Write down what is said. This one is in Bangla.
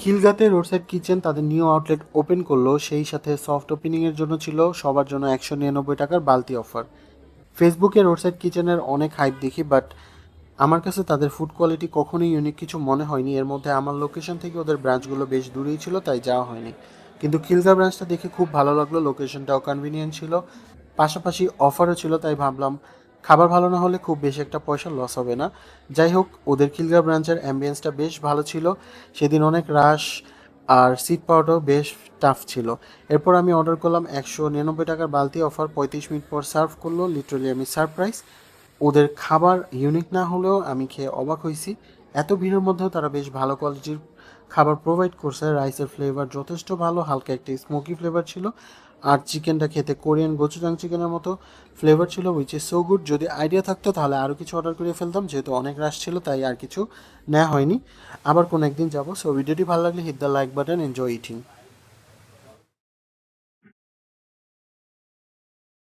খিলগাতে রোডসাইড কিচেন তাদের নিউ আউটলেট ওপেন করল। সেই সাথে সফট ওপেনিংয়ের জন্য ছিল সবার জন্য একশো নিরানব্বই টাকার বালতি অফার। ফেসবুকে রোডসাইড কিচেনের অনেক হাইপ দেখি বাট আমার কাছে তাদের ফুড কোয়ালিটি কখনোই ইউনিক কিছু মনে হয়নি। এর মধ্যে আমার লোকেশন থেকে ওদের ব্রাঞ্চগুলো বেশ দূরেই ছিল, তাই যাওয়া হয়নি। কিন্তু খিলগা ব্রাঞ্চটা দেখে খুব ভালো লাগল লোকেশনটাও কনভিনিয়েন্ট ছিল। পাশাপাশি অফারও ছিল, তাই ভাবলাম খাবার ভালো না হলে খুব বেশি একটা পয়সা লস হবে না। যাই হোক, ওদের খিলগা ব্রাঞ্চের অ্যাম্বিয়েন্সটা বেশ ভালো ছিল। সেদিন অনেক রাশ আর সিট পাওয়াটাও বেশ টাফ ছিল। এরপর আমি অর্ডার করলাম একশো নিরানব্বই টাকার বালতি অফার পঁয়ত্রিশ মিনিট পর সার্ভ করল। লিটারালি আমি সারপ্রাইজ ওদের খাবার ইউনিক না হলেও আমি খেয়ে অবাক হয়েছি। এত ভিড়ের মধ্যেও তারা বেশ ভালো কোয়ালিটির খাবার প্রোভাইড করছে। রাইসের ফ্লেভার যথেষ্ট ভালো, হালকা একটি স্মোকি ফ্লেভার ছিল। আর চিকেনটা খেতে কোরিয়ান গোচুজাং চিকেনের মতো ফ্লেভার ছিল উইচ ইজ সো গুড যদি আইডিয়া থাকতো, তাহলে আরও কিছু অর্ডার করে ফেলতাম, যেহেতু অনেক রাশ ছিল, তাই আর কিছু নেওয়া হয়নি। আবার কোনো একদিন যাব সো ভিডিওটি ভালো লাগলে hit the like button enjoy eating